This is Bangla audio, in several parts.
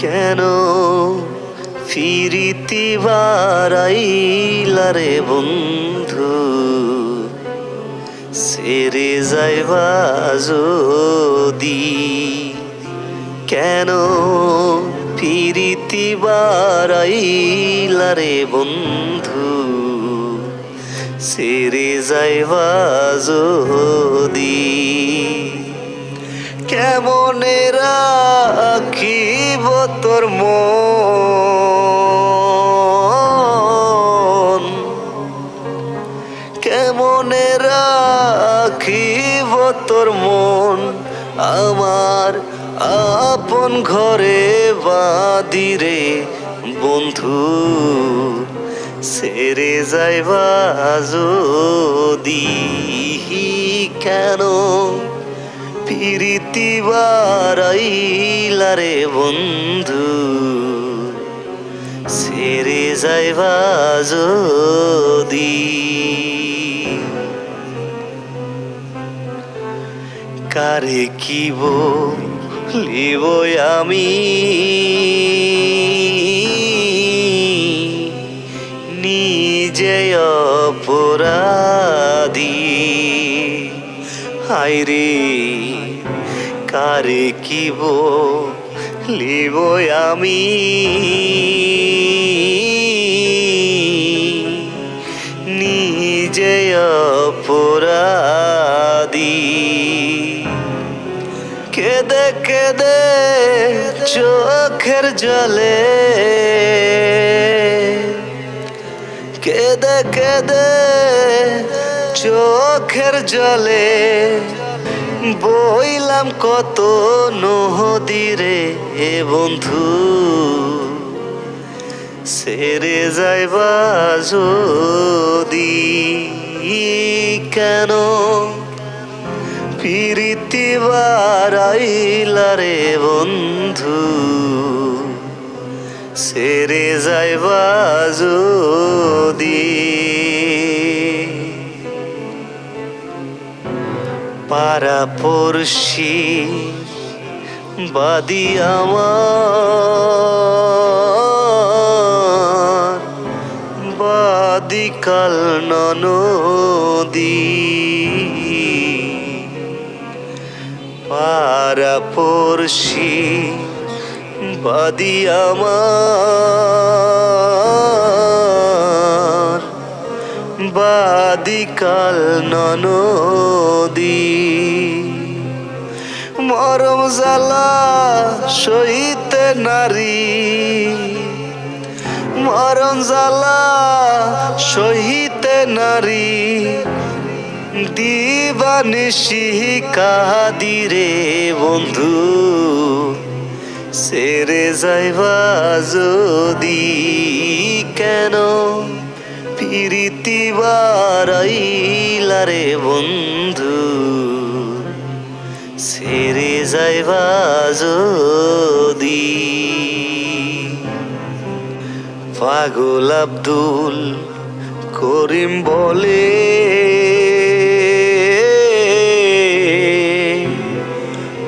কেন ফিরিতি বারাইলারে বন্ধু? সেরে যাইবা যদি। কেন ফিরিতি বারাইলারে বন্ধু? সেরে যাইবা যদি। কেমনে রাখিব তোর মন কেমনে রাখিব তোর মন? আমার আপন ঘরে বাদিরে বন্ধু, সেরে যাইবা যদি কেন? প্রীতি বারাইলারে বন্ধু। সেরে যাইবা যদি কারে কিব লিব আমি? নিজে অপরাধী। হাইরে কারে কিব লিব আমি? নিজে অপরাধী। কেদে কেদে চোখের জলে। কেদে কেদে চোখের জলে বইলাম কত নদীরে বন্ধু। সেরে যাইবা যদি কেন? প্রীতি বারাইলারে বন্ধু। সেরে যাইবা যদি পারা পড়শি বাদি আমার। বাদি কাল নদী পারা পড়শি বাদি আমার। বাদিকাল নদী মরম জালা সহিতে নারী। মরম জালা সহিতে নারী। দিবানিশি কাদিরে বন্ধু, সেরে যাইবা যদি কেন? প্রীতি বারাইলারে বন্ধু সেরে যাইবা যদি পাগল আব্দুল করিম বলে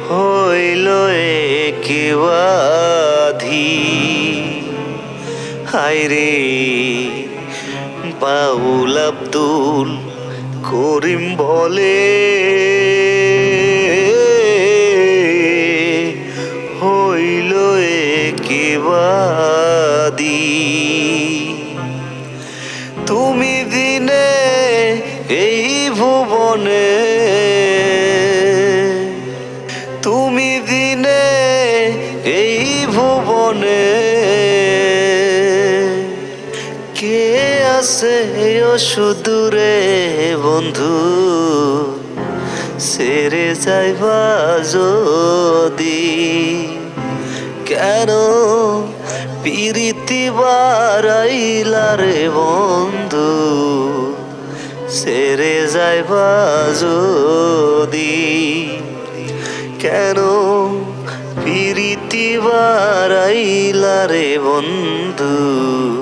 হইল কেবাধি হাইরে বাউল আব্দুল করিম বলে হইল কেবাদি তুমি দিনে এই ভুবনে তুমি দিনে এই ভুবনে আছে সুদূরে বন্ধু। সেরে যাইবা যদি। কেন পিরিতি বারাইলারে বন্ধু? সেরে যাইবা যদি। কেন পিরিতি বারাইলারে বন্ধু?